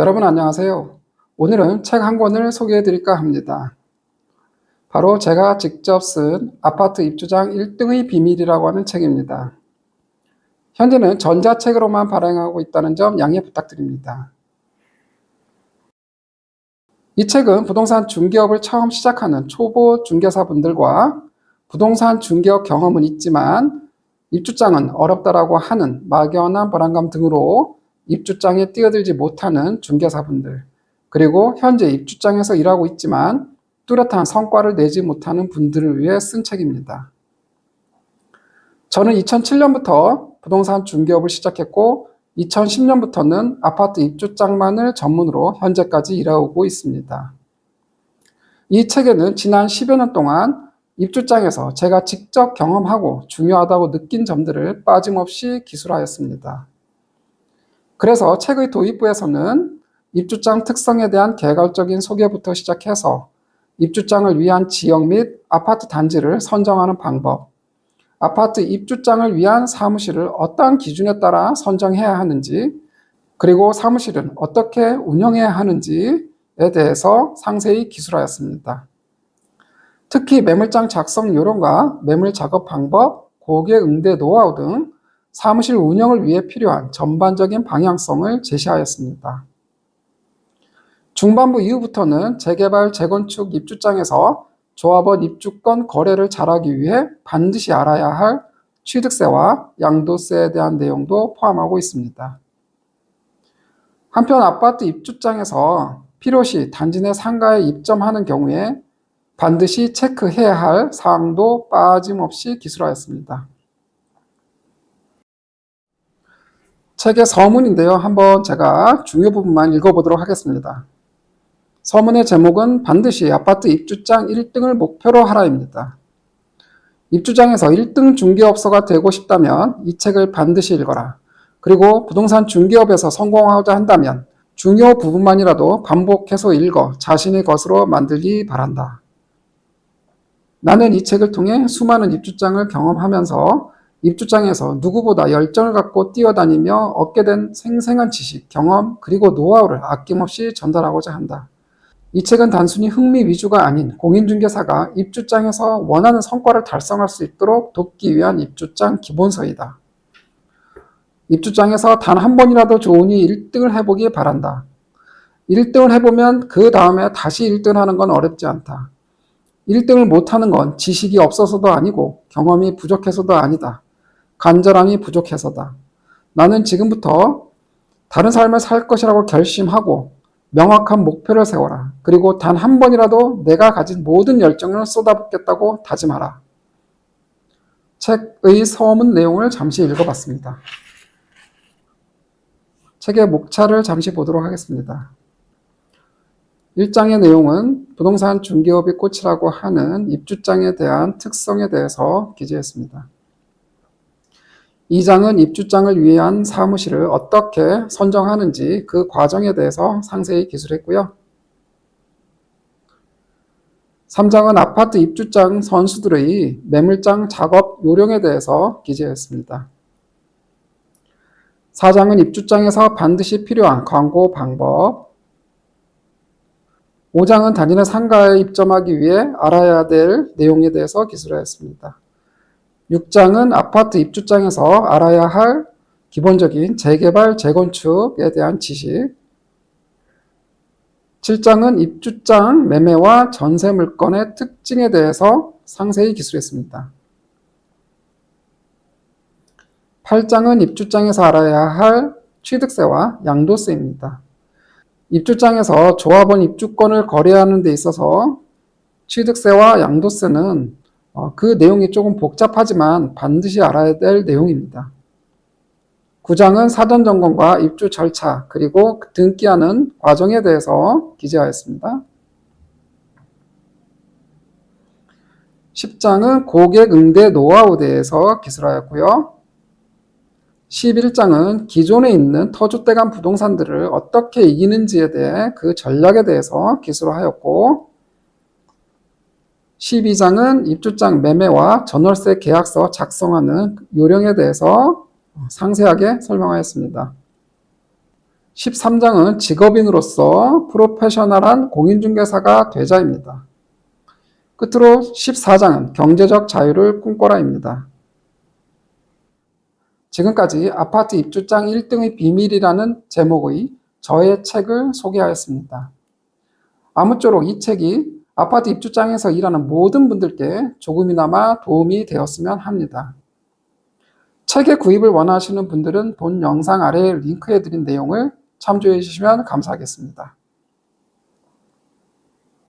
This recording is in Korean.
여러분 안녕하세요. 오늘은 책 한 권을 소개해 드릴까 합니다. 바로 제가 직접 쓴 아파트 입주장 1등의 비밀이라고 하는 책입니다. 현재는 전자책으로만 발행하고 있다는 점 양해 부탁드립니다. 이 책은 부동산 중개업을 처음 시작하는 초보 중개사분들과 부동산 중개업 경험은 있지만 입주장은 어렵다라고 하는 막연한 불안감 등으로 입주장에 뛰어들지 못하는 중개사분들, 그리고 현재 입주장에서 일하고 있지만 뚜렷한 성과를 내지 못하는 분들을 위해 쓴 책입니다. 저는 2007년부터 부동산 중개업을 시작했고 2010년부터는 아파트 입주장만을 전문으로 현재까지 일하고 있습니다. 이 책에는 지난 10여 년 동안 입주장에서 제가 직접 경험하고 중요하다고 느낀 점들을 빠짐없이 기술하였습니다. 그래서 책의 도입부에서는 입주장 특성에 대한 개괄적인 소개부터 시작해서 입주장을 위한 지역 및 아파트 단지를 선정하는 방법, 아파트 입주장을 위한 사무실을 어떠한 기준에 따라 선정해야 하는지, 그리고 사무실은 어떻게 운영해야 하는지에 대해서 상세히 기술하였습니다. 특히 매물장 작성 요령과 매물 작업 방법, 고객 응대 노하우 등 사무실 운영을 위해 필요한 전반적인 방향성을 제시하였습니다. 중반부 이후부터는 재개발, 재건축 입주장에서 조합원 입주권 거래를 잘하기 위해 반드시 알아야 할 취득세와 양도세에 대한 내용도 포함하고 있습니다. 한편 아파트 입주장에서 필요시 단지 내 상가에 입점하는 경우에 반드시 체크해야 할 사항도 빠짐없이 기술하였습니다. 책의 서문인데요. 한번 제가 중요 부분만 읽어보도록 하겠습니다. 서문의 제목은 반드시 아파트 입주장 1등을 목표로 하라입니다. 입주장에서 1등 중개업소가 되고 싶다면 이 책을 반드시 읽어라. 그리고 부동산 중개업에서 성공하고자 한다면 중요 부분만이라도 반복해서 읽어 자신의 것으로 만들기 바란다. 나는 이 책을 통해 수많은 입주장을 경험하면서 입주장에서 누구보다 열정을 갖고 뛰어다니며 얻게 된 생생한 지식, 경험, 그리고 노하우를 아낌없이 전달하고자 한다. 이 책은 단순히 흥미 위주가 아닌 공인중개사가 입주장에서 원하는 성과를 달성할 수 있도록 돕기 위한 입주장 기본서이다. 입주장에서 단 한 번이라도 좋으니 1등을 해보기 바란다. 1등을 해보면 그 다음에 다시 1등 하는 건 어렵지 않다. 1등을 못하는 건 지식이 없어서도 아니고 경험이 부족해서도 아니다. 간절함이 부족해서다. 나는 지금부터 다른 삶을 살 것이라고 결심하고 명확한 목표를 세워라. 그리고 단 한 번이라도 내가 가진 모든 열정을 쏟아붓겠다고 다짐하라. 책의 서문 내용을 잠시 읽어봤습니다. 책의 목차를 잠시 보도록 하겠습니다. 1장의 내용은 부동산 중개업이 꽃이라고 하는 입주장에 대한 특성에 대해서 기재했습니다. 2장은 입주장을 위한 사무실을 어떻게 선정하는지 그 과정에 대해서 상세히 기술했고요. 3장은 아파트 입주장 선수들의 매물장 작업 요령에 대해서 기재했습니다. 4장은 입주장에서 반드시 필요한 광고 방법, 5장은 단지는 상가에 입점하기 위해 알아야 될 내용에 대해서 기술하였습니다. 6장은 아파트 입주장에서 알아야 할 기본적인 재개발, 재건축에 대한 지식. 7장은 입주장 매매와 전세 물건의 특징에 대해서 상세히 기술했습니다. 8장은 입주장에서 알아야 할 취득세와 양도세입니다. 입주장에서 조합원 입주권을 거래하는 데 있어서 취득세와 양도세는 어, 그 내용이 조금 복잡하지만 반드시 알아야 될 내용입니다. 9장은 사전 점검과 입주 절차 그리고 등기하는 과정에 대해서 기재하였습니다. 10장은 고객 응대 노하우에 대해서 기술하였고요. 11장은 기존에 있는 터줏대감 부동산들을 어떻게 이기는지에 대해 그 전략에 대해서 기술하였고 12장은 입주장 매매와 전월세 계약서 작성하는 요령에 대해서 상세하게 설명하였습니다. 13장은 직업인으로서 프로페셔널한 공인중개사가 되자입니다. 끝으로 14장은 경제적 자유를 꿈꿔라입니다. 지금까지 아파트 입주장 1등의 비밀이라는 제목의 저의 책을 소개하였습니다. 아무쪼록 이 책이 아파트 입주장에서 일하는 모든 분들께 조금이나마 도움이 되었으면 합니다. 책의 구입을 원하시는 분들은 본 영상 아래에 링크해 드린 내용을 참조해 주시면 감사하겠습니다.